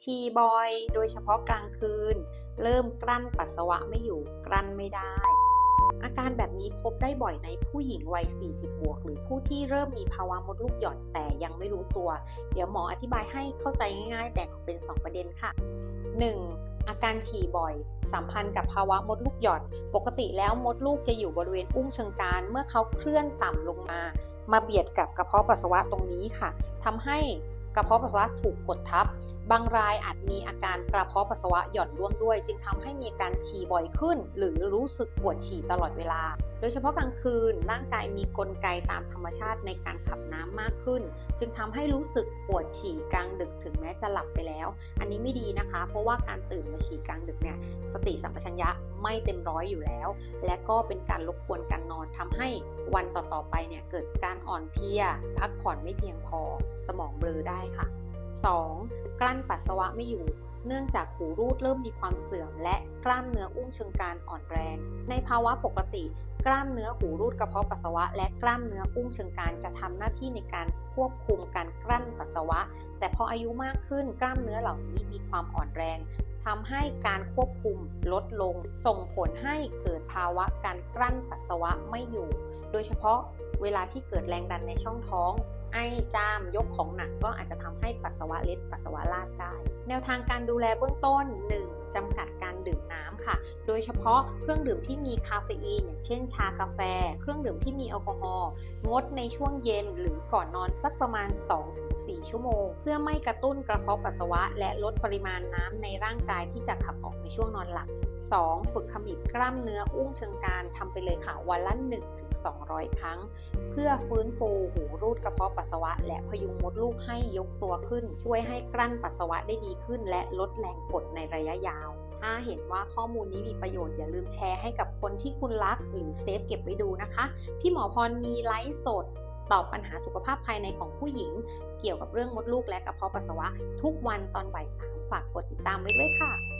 ฉี่บ่อย โดยเฉพาะกลางคืน เริ่มกลั้นปัสสาวะไม่อยู่กลั้นไม่ได้ อาการแบบนี้พบได้บ่อยในผู้หญิงวัย 40 บวก หรือผู้ที่เริ่มมีภาวะมดลูกหย่อนแต่ยังไม่รู้ตัว เดี๋ยวหมออธิบายให้เข้าใจง่ายๆแบ่งออกเป็น 2 ประเด็นค่ะ 1. อาการฉี่บ่อย สัมพันธ์กับภาวะมดลูกหย่อน ปกติแล้วมดลูกจะอยู่บริเวณอุ้งเชิงกรานเมื่อเขาเคลื่อนต่ำลงมา มาเบียดกับกระเพาะปัสสาวะตรงนี้ค่ะทำให้ กระเพาะปัสสาวะถูกกดทับบางรายอาจมีอาการกระเพาะปัสสาวะหย่อนร่วงด้วย จึงทำให้มีการฉี่บ่อยขึ้น หรือรู้สึกปวดฉี่ตลอดเวลา ดยเฉพาะกลางคืนร่างกายมีกลไกตามธรรมชาติในการขับน้ำมากขึ้น จึงทำให้รู้สึกปวดฉี่กลางดึกถึงแม้จะหลับไปแล้ว อันนี้ไม่ดีนะคะ เพราะว่าการตื่นมาฉี่กลางดึกเนี่ยสติสัมปชัญญะไม่เต็มร้อยอยู่แล้ว และก็เป็นการรบกวนการนอนทำให้วันต่อๆไปเนี่ยเกิดการอ่อนเพลีย พักผ่อนไม่เพียงพอ สมองเบลอได้ค่ะ 2. กลั้นปัสสาวะไม่อยู่ เนื่องจากหูรูดเริ่มมีความเสื่อม และกล้ามเนื้ออุ้งเชิงกรานอ่อนแรง ในภาวะปกติ กล้ามเนื้อหูรูดกระเพาะปัสสาวะ และกล้ามเนื้ออุ้งเชิงกรานจะทำหน้าที่ในการควบคุมการกลั้นปัสสาวะ แต่พออายุมากขึ้นกล้ามเนื้อเหล่านี้มีความอ่อนแรงทำให้การควบคุมลดลง ส่งผลให้เกิดภาวะการกลั้นปัสสาวะไม่อยู่ โดยเฉพาะเวลาที่เกิดแรงดันในช่องท้อง ไอจามยกของหนักก็อาจจะทำให้ปัสสาวะเล็ดปัสสาวะลาดได้ แนวทางการดูแลเบื้องต้น 1. จำกัดการดื่มน้ำค่ะ โดยเฉพาะเครื่องดื่มที่มีคาเฟอีนอย่างเช่น ชากาแฟ เครื่องดื่มที่มีแอลกอฮอล์งดในช่วงเย็นหรือก่อนนอนสักประมาณ 2-4 ชั่วโมง เพื่อไม่กระตุ้นกระเพาะปัสสาวะ และลดปริมาณน้ำในร่างกายที่จะขับออกในช่วงนอนหลับ 2. ฝึกขมิบกล้ามเนื้ออุ้งเชิงกรานทำไปเลยค่ะวันละ1-200 ครั้ง เพื่อฟื้นฟูหูรูดกระเพาะปัสสาวะ และพยุงมดลูกให้ยกตัวขึ้น ช่วยให้กลั้นปัสสาวะได้ดีขึ้น และลดแรงกดในระยะยาว ถ้าเห็นว่าข้อมูลนี้มีประโยชน์อย่าลืมแชร์ให้กับคนที่คุณรักหรือเซฟเก็บไว้ดูนะคะ พี่หมอพรมีไลฟ์สดตอบปัญหาสุขภาพภายในของผู้หญิง เกี่ยวกับเรื่องมดลูกและกระเพาะปัสสาวะ ทุกวันตอนบ่ายสามฝากกดติดตามไว้ด้วยค่ะ